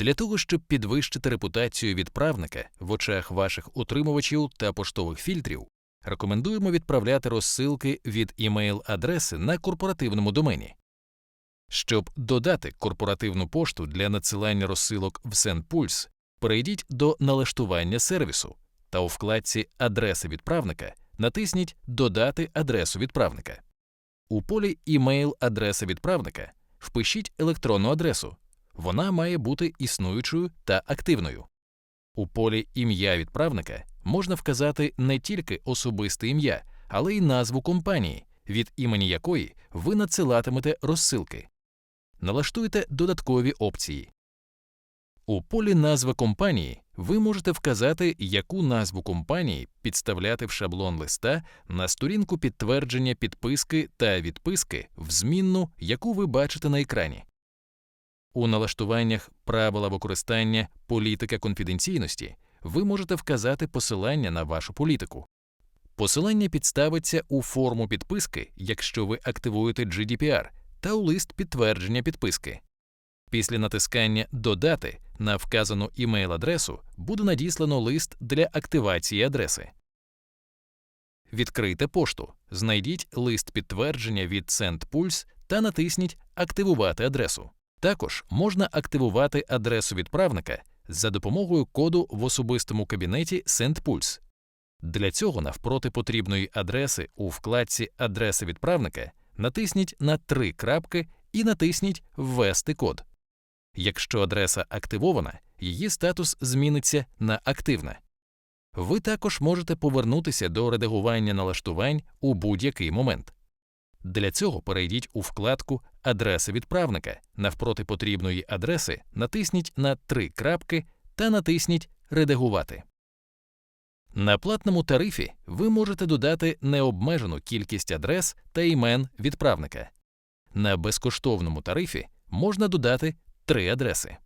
Для того, щоб підвищити репутацію відправника в очах ваших утримувачів та поштових фільтрів, рекомендуємо відправляти розсилки від імейл-адреси на корпоративному домені. Щоб додати корпоративну пошту для надсилання розсилок в SendPulse, перейдіть до налаштування сервісу та у вкладці Адреса відправника натисніть Додати адресу відправника. У полі Імейл адреса відправника впишіть електронну адресу. Вона має бути існуючою та активною. У полі Ім'я відправника можна вказати не тільки особисте ім'я, але й назву компанії, від імені якої ви надсилатимете розсилки. Налаштуйте додаткові опції. У полі Назва компанії ви можете вказати, яку назву компанії підставляти в шаблон листа на сторінку підтвердження підписки та відписки в змінну, яку ви бачите на екрані. У налаштуваннях правила використання політика конфіденційності ви можете вказати посилання на вашу політику. Посилання підставиться у форму підписки, якщо ви активуєте GDPR, та у лист підтвердження підписки. Після натискання Додати на вказану імейл-адресу буде надіслано лист для активації адреси. Відкрийте пошту, знайдіть лист підтвердження від SendPulse та натисніть Активувати адресу. Також можна активувати адресу відправника за допомогою коду в особистому кабінеті SendPulse. Для цього навпроти потрібної адреси у вкладці Адреса відправника натисніть на три крапки і натисніть Ввести код. Якщо адреса активована, її статус зміниться на активна. Ви також можете повернутися до редагування налаштувань у будь-який момент. Для цього перейдіть у вкладку Адреса відправника. Навпроти потрібної адреси натисніть на три крапки та натисніть Редагувати. На платному тарифі ви можете додати необмежену кількість адрес та імен відправника. На безкоштовному тарифі можна додати три адреси.